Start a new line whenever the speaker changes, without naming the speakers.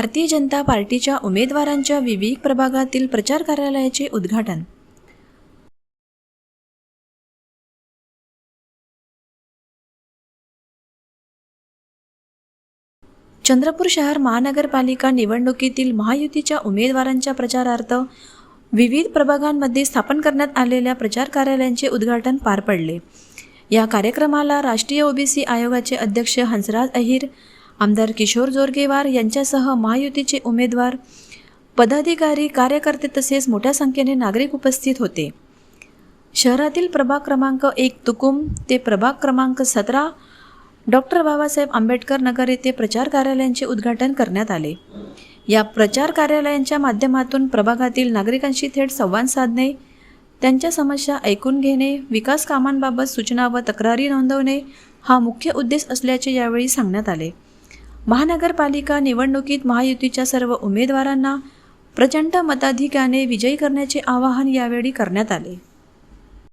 भारतीय जनता पार्टीच्या उमेदवारांच्या विविध प्रभागातील प्रचार कार्यालयाचे उद्घाटन. चंद्रपूर शहर महानगरपालिका निवडणुकीतील महायुतीच्या उमेदवारांच्या प्रचारार्थ विविध प्रभागांमध्ये स्थापन करण्यात आलेल्या प्रचार कार्यालयांचे उद्घाटन पार पडले. या कार्यक्रमाला राष्ट्रीय ओबीसी आयोगाचे अध्यक्ष हंसराज अहिर आमदार किशोर जोरगेवार यांच्यासह महायुतीचे उमेदवार पदाधिकारी कार्यकर्ते तसेच मोठ्या संख्येने नागरिक उपस्थित होते. शहरातील प्रभाग क्रमांक एक तुकुम ते प्रभाग क्रमांक सतरा डॉक्टर बाबासाहेब आंबेडकर नगर येथे प्रचार कार्यालयांचे उद्घाटन करण्यात आले. या प्रचार कार्यालयांच्या माध्यमातून प्रभागातील नागरिकांशी थेट संवाद साधणे त्यांच्या समस्या ऐकून घेणे विकास कामांबाबत सूचना व तक्रारी नोंदवणे हा मुख्य उद्देश असल्याचे यावेळी सांगण्यात आले. महानगरपालिका निवडणुकीत महायुतीच्या सर्व उमेदवारांना प्रचंड मताधिक्याने विजयी करण्याचे आवाहन यावेळी करण्यात आले.